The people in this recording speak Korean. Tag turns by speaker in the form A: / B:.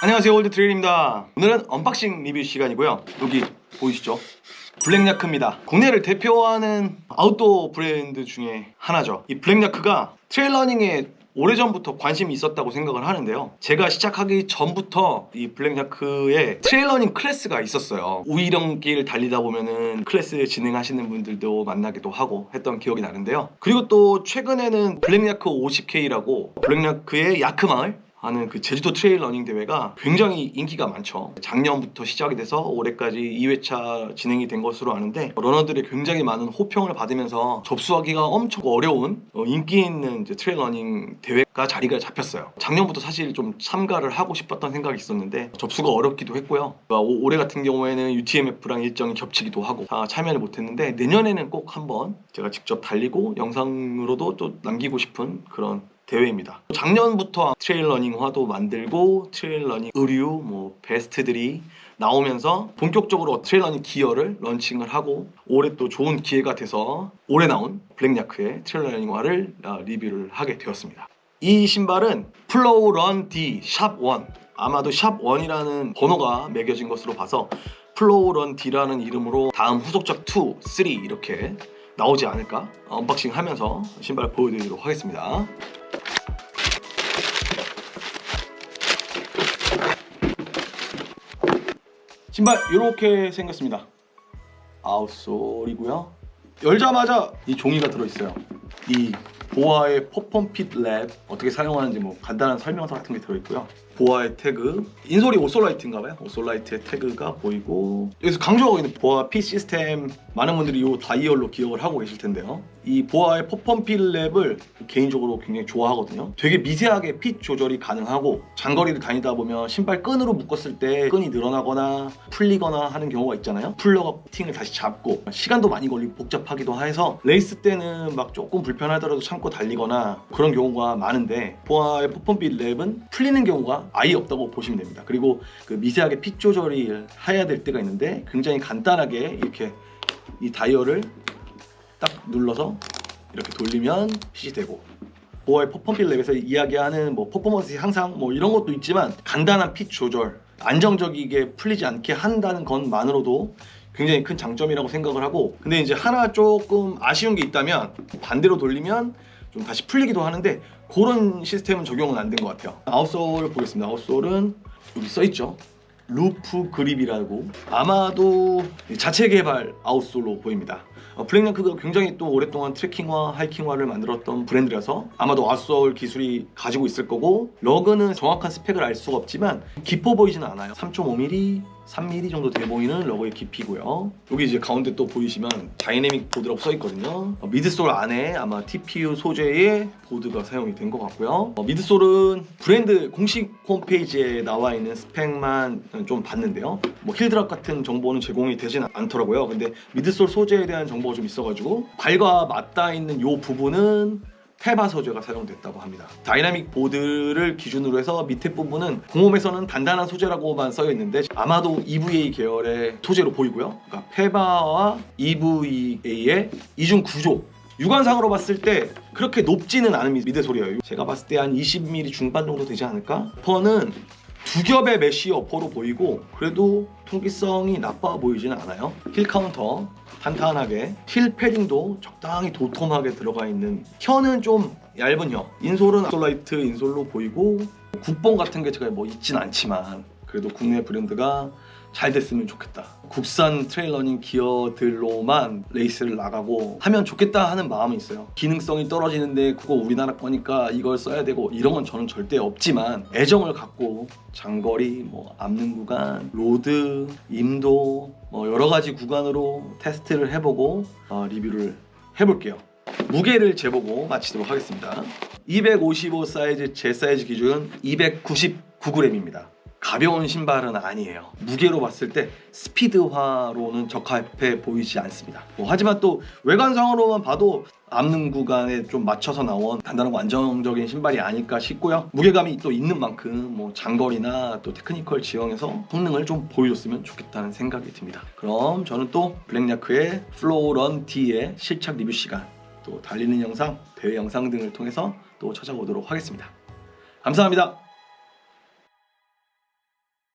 A: 안녕하세요 올드 트레일입니다. 오늘은 언박싱 리뷰 시간이고요. 여기 보이시죠? 블랙야크입니다. 국내를 대표하는 아웃도어 브랜드 중에 하나죠. 이 블랙야크가 트레일러닝에 오래전부터 관심이 있었다고 생각을 하는데요. 제가 시작하기 전부터 이 블랙야크에 트레일러닝 클래스가 있었어요. 우이령길 달리다 보면은 클래스 진행하시는 분들도 만나기도 하고 했던 기억이 나는데요. 그리고 또 최근에는 블랙야크 50K라고 블랙야크의 야크마을 하는 그 제주도 트레일 러닝 대회가 굉장히 인기가 많죠. 작년부터 시작이 돼서 올해까지 2회차 진행이 된 것으로 아는데 러너들의 굉장히 많은 호평을 받으면서 접수하기가 엄청 어려운 어, 인기 있는 트레일 러닝 대회가 자리가 잡혔어요. 작년부터 사실 좀 참가를 하고 싶었던 생각이 있었는데 접수가 어렵기도 했고요. 어, 올- 올해 같은 경우에는 UTMF랑 일정이 겹치기도 하고 다 참여를 못했는데 내년에는 꼭 한번 제가 직접 달리고 영상으로도 또 남기고 싶은 그런 대회입니다. 작년부터 트레일 러닝화도 만들고 트레일 러닝 의류, 뭐 베스트들이 나오면서 본격적으로 트레일 러닝 기어를 런칭을 하고 올해 또 좋은 기회가 돼서 올해 나온 블랙야크의 트레일 러닝화를 아, 리뷰를 하게 되었습니다. 이 신발은 플로우 런 D 샵1 아마도 샵 1이라는 번호가 매겨진 것으로 봐서 플로우 런 D라는 이름으로 다음 후속작 2, 3 이렇게 나오지 않을까 언박싱 하면서 신발을 보여드리도록 하겠습니다. 신발 이렇게 생겼습니다. 아웃솔이고요. 열자마자 이 종이가 들어있어요. 이 보아의 퍼펌핏 랩 어떻게 사용하는지 뭐 간단한 설명서 같은 게 들어있고요. 보아의 태그 인솔이 오솔라이트인가봐요. 오솔라이트의 태그가 보이고 여기서 강조하고 있는 보아 핏 시스템 많은 분들이 이 다이얼로 기억을 하고 계실 텐데요. 이 보아의 퍼펌핏 랩을 개인적으로 굉장히 좋아하거든요. 되게 미세하게 핏 조절이 가능하고 장거리를 다니다 보면 신발 끈으로 묶었을 때 끈이 늘어나거나 풀리거나 하는 경우가 있잖아요. 풀러가 피팅을 다시 잡고 시간도 많이 걸리고 복잡하기도 해서 레이스 때는 막 조금 불편하더라도 참고 달리거나 그런 경우가 많은데 보아의 퍼펌핏 랩은 풀리는 경우가 아예 없다고 보시면 됩니다. 그리고 그 미세하게 핏 조절이 해야 될 때가 있는데 굉장히 간단하게 이렇게 이 다이얼을 딱 눌러서 이렇게 돌리면 핏이 되고 보아의 퍼펌핏 랩에서 이야기하는 뭐 퍼포먼스 향상 뭐 이런 것도 있지만 간단한 핏 조절 안정적이게 풀리지 않게 한다는 것만으로도 굉장히 큰 장점이라고 생각을 하고 근데 이제 하나 조금 아쉬운 게 있다면 반대로 돌리면 좀 다시 풀리기도 하는데 그런 시스템은 적용은 안 된 것 같아요. 아웃솔을 보겠습니다. 아웃솔은 여기 써있죠 루프 그립이라고 아마도 자체 개발 아웃솔로 보입니다. 어, 블랙야크가 굉장히 또 오랫동안 트레킹화, 하이킹화를 만들었던 브랜드라서 아마도 아웃솔 기술이 가지고 있을 거고 러그는 정확한 스펙을 알 수가 없지만 깊어 보이지는 않아요. 3.5mm, 3mm 정도 돼 보이는 러그의 깊이고요. 여기 이제 가운데 또 보이시면 다이내믹 보드라고 써 있거든요. 어, 미드솔 안에 아마 TPU 소재의 보드가 사용이 된 것 같고요. 어, 미드솔은 브랜드 공식 홈페이지에 나와 있는 스펙만 좀 봤는데요. 뭐 힐드랍 같은 정보는 제공이 되진 않더라고요. 근데 미드솔 소재에 대한 정보가 좀 있어가지고 발과 맞닿아 있는 이 부분은 페바 소재가 사용됐다고 합니다. 다이나믹 보드를 기준으로 해서 밑에 부분은 공홈에서는 단단한 소재라고만 써여 있는데 아마도 EVA 계열의 소재로 보이고요. 그러니까 페바와 EVA의 이중 구조 육안상으로 봤을 때 그렇게 높지는 않은 미드솔이에요. 제가 봤을 때 한 20mm 중반 정도 되지 않을까? 퍼는 두 겹의 메쉬 어퍼로 보이고 그래도 통기성이 나빠 보이지는 않아요. 힐 카운터 탄탄하게 힐 패딩도 적당히 도톰하게 들어가 있는 혀는 좀 얇은 혀 인솔은 솔라이트 인솔로 보이고 국뽕 같은 게 제가 뭐 있진 않지만 그래도 국내 브랜드가 잘 됐으면 좋겠다. 국산 트레일러닝 기어들로만 레이스를 나가고 하면 좋겠다 하는 마음은 있어요. 기능성이 떨어지는데 그거 우리나라 거니까 이걸 써야 되고 이런 건 저는 절대 없지만 애정을 갖고 장거리, 뭐 앞는 구간, 로드, 임도 뭐 여러 가지 구간으로 테스트를 해보고 어, 리뷰를 해볼게요. 무게를 재보고 마치도록 하겠습니다. 255 사이즈 제 사이즈 기준 299g입니다. 가벼운 신발은 아니에요. 무게로 봤을 때 스피드화로는 적합해 보이지 않습니다. 뭐 하지만 또 외관상으로만 봐도 앞는 구간에 좀 맞춰서 나온 단단하고 안정적인 신발이 아닐까 싶고요. 무게감이 또 있는 만큼 뭐 장거리나 또 테크니컬 지형에서 성능을 좀 보여줬으면 좋겠다는 생각이 듭니다. 그럼 저는 또 블랙야크의 플로우런 D의 실착 리뷰 시간 또 달리는 영상, 대회 영상 등을 통해서 또 찾아오도록 하겠습니다. 감사합니다.